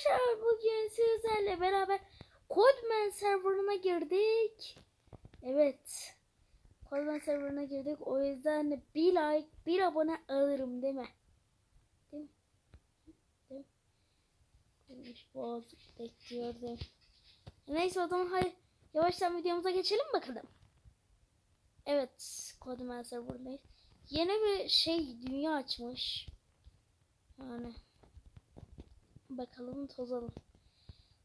Arkadaşlar bugün sizlerle beraber Codman serverına girdik. Evet. Codman serverına girdik. O yüzden bir like, bir abone alırım değil mi? Değil mi? Değil mi? Kurmuş boğaz bekliyor değil mi? Neyse o zaman hadi yavaştan videomuza geçelim bakalım. Evet. Codman serverındayız. Yeni bir şey dünya açmış. Yani Bakalım tozalım.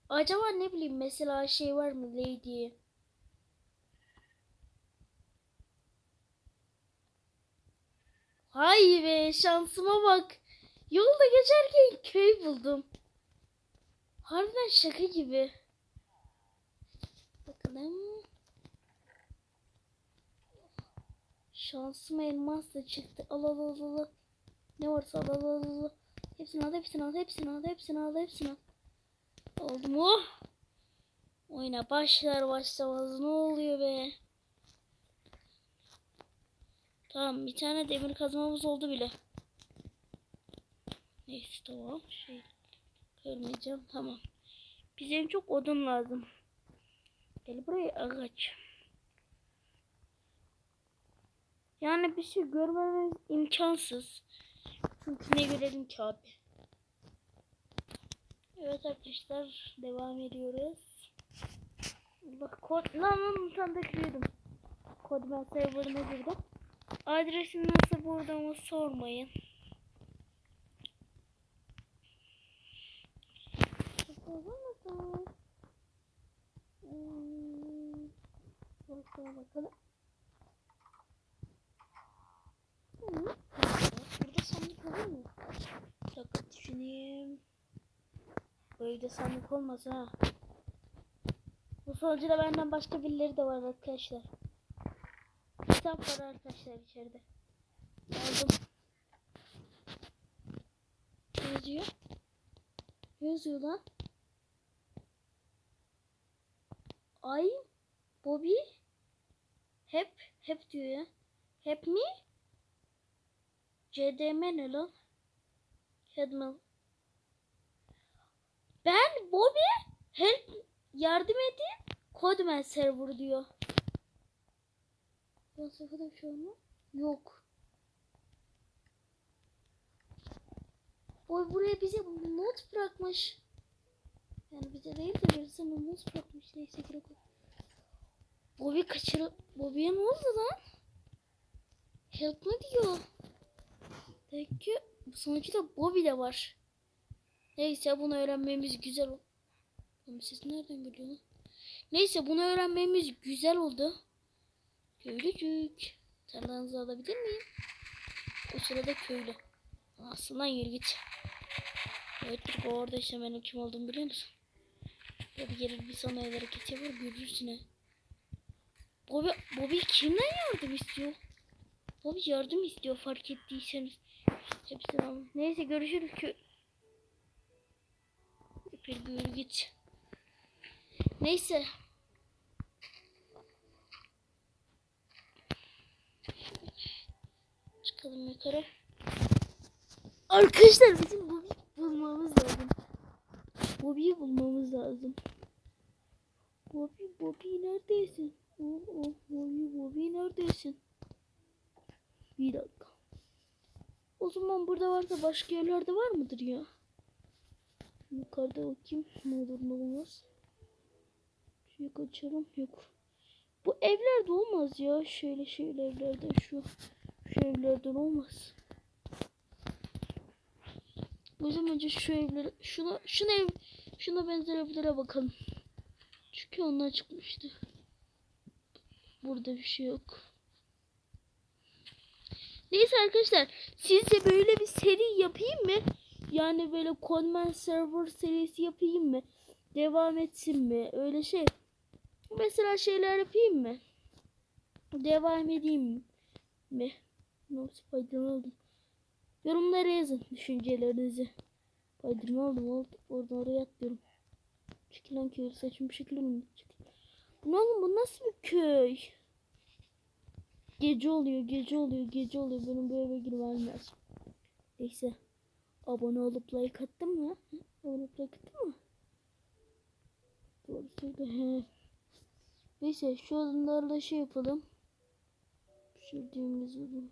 Acaba ne bileyim mesela şey var mı Lady? Hay be şansıma bak. Yolda geçerken köy buldum. Harbiden şaka gibi. Bakalım. Şansıma elmas da çıktı. Al al al al. Ne varsa al al al al. Hepsini al, hepsini al, hepsini al, hepsini al, hepsini al. Oldu mu? Oyuna başlar başlamaz ne oluyor be? Tamam bir tane demir kazmamız oldu bile. Neyse tamam. Şey kırmayacağım tamam. Bize çok odun lazım. Gel buraya ağaç. Yani bir şey görmemiz imkansız. Çünkü ne görelim ki abi. Evet arkadaşlar devam ediyoruz. Bak kod lan lan tam da kırıyordum. Kod ben serverına girdim. Adresini nasıl bulduğumu sormayın. Hmm, Bakalım bakalım. Hmm. Dakika düşüneyim. Böyle sandık olmaz ha. Bu sonucuda benden başka birileri de var arkadaşlar. Kitap var arkadaşlar içeride. Aldım. Ne yazıyor? Ne yazıyor lan? Ay Bobby hep hep diyor ya. Hep mi? CDM ne lan? Headman. Ben Bobby help yardım edin. Codeman server diyor. Ben sakın şu an mı? Yok. Boy buraya bize not bırakmış. Yani bize değil de birisine not bırakmış. Neyse gerek yok. Bobby kaçır... Bobby'ye ne oldu lan? Help mı diyor? Peki bu sonuçta Bobby de var. Neyse bunu öğrenmemiz güzel oldu. Siz nereden geliyor lan? Neyse bunu öğrenmemiz güzel oldu. Köylücük. Tarlanızı alabilir miyim? O sırada köylü. Aslında yürü git. Evet bir orada işte benim kim olduğumu biliyor musun? Bobby gelir bir sana el hareket yapar görürsün ha. Bobby, Bobby kimden yardım istiyor? Bobby yardım istiyor fark ettiyseniz. Hepsini al. Neyse görüşürüz ki. Bir yürü git. Neyse. Çıkalım yukarı. Arkadaşlar bizim Bobby bulmamız lazım. Bobby'yi bulmamız lazım. Bobby, Bobby neredesin? Oh, oh, Bobby, Bobby neredesin? Bir dakika. O zaman burada varsa başka yerlerde var mıdır ya? Yukarıda bakayım. Ne olur ne olmaz. Şuraya kaçalım. Yok. Bu evlerde olmaz ya. Şöyle şöyle evlerden şu. Şu evlerden olmaz. O zaman önce şu evlere şuna şuna ev şuna benzer evlere bakalım. Çünkü onlar çıkmıştı. Burada bir şey yok. Neyse arkadaşlar sizce böyle bir seri yapayım mı? Yani böyle Conman Server serisi yapayım mı? Devam etsin mi? Öyle şey. Mesela şeyler yapayım mı? Devam edeyim mi? Nasıl faydalı oldum? Yorumlara yazın düşüncelerinizi. Faydalı oldum. Oldu. Oradan oraya atlıyorum. Çekilen köy. Saçım şekil mi? Ne oğlum bu nasıl bir köy? Gece oluyor, gece oluyor, gece oluyor. Benim bu eve girmem lazım. Neyse. Abone olup like attın mı? Abone olup like attın mı? Doğru söyle. He. Neyse şu adımlarla şey yapalım. Şurada olur.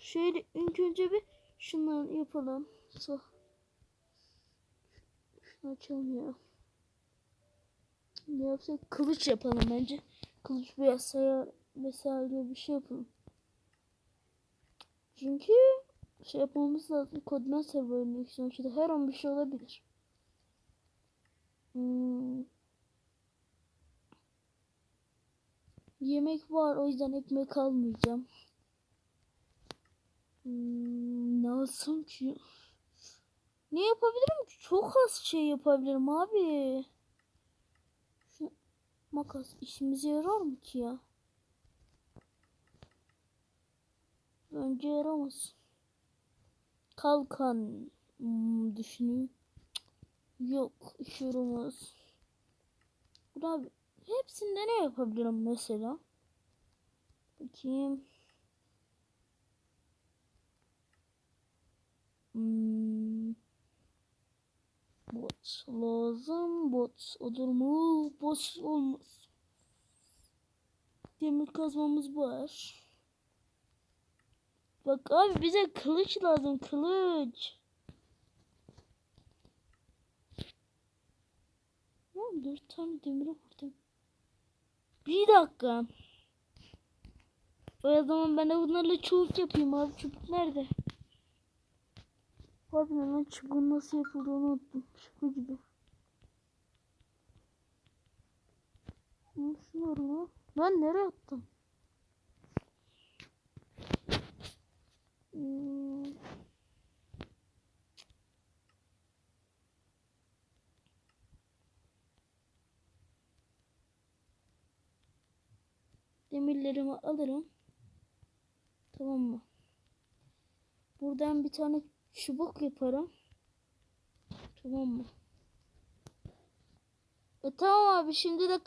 Şöyle ilk önce bir şundan yapalım. So. Şunu açalım ya. Ne yapsak? Kılıç yapalım bence. Kılıç veya sayar vesaire bir şey yapalım. Çünkü şey yapmamız lazım. Kodman serverinin sonuçta her an bir şey olabilir. Hmm. Yemek var o yüzden ekmek almayacağım. Hmm, ne alsam ki? Ne yapabilirim ki? Çok az şey yapabilirim abi. Şu makas işimize yarar mı ki ya? Bence yaramaz. Kalkan hmm, düşüneyim. Yok işe yaramaz. Abi hepsinde ne yapabilirim mesela? Bakayım. Hmm. Bot lazım. Bot olur mu? Bot olmaz. Demir kazmamız var. Bak abi bize kılıç lazım. Kılıç. Lan dört tane demir vurdum. Bir dakika. O zaman ben de bunlarla çubuk yapayım abi. Çubuk nerede? Abi lan çubuğun nasıl yapıldığını unuttum. Şaka gibi. Şunları mı? Ben nereye attım? Demirlerimi alırım. Tamam mı? Buradan bir tane çubuk yaparım. Tamam mı? E tamam abi şimdi de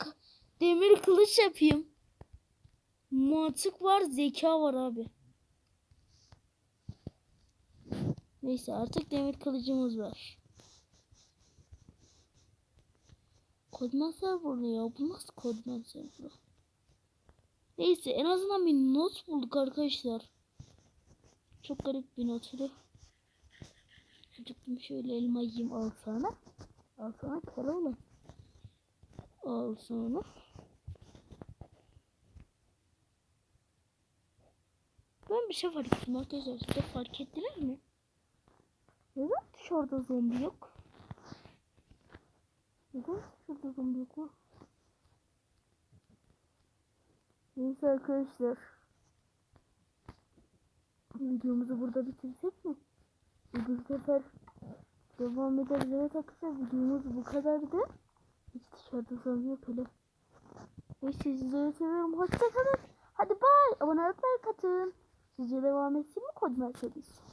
demir kılıç yapayım. Mantık var, zeka var abi. Neyse artık demir kılıcımız var. Kodman serverlı ya. Bu nasıl kodman serverlı? Neyse en azından bir not bulduk arkadaşlar. Çok garip bir notuydu. Acıktım şöyle elma yiyeyim al sana. Al sana kara olan. Al sana. Ben bir şey fark ettim arkadaşlar. Siz fark ettiniz mi? Neden dışarıda zombi yok? Neden dışarıda zombi yok mu? Neyse arkadaşlar. Videomuzu burada bitirsek mi? Bu sefer devam ederiz. Evet arkadaşlar videomuz bu kadardı. Hiç dışarıda yok öyle. Neyse sizleri seviyorum. Hoşçakalın. Hadi bay. Abone olmayı katın. Sizce devam etsin mi Kodmer serisi?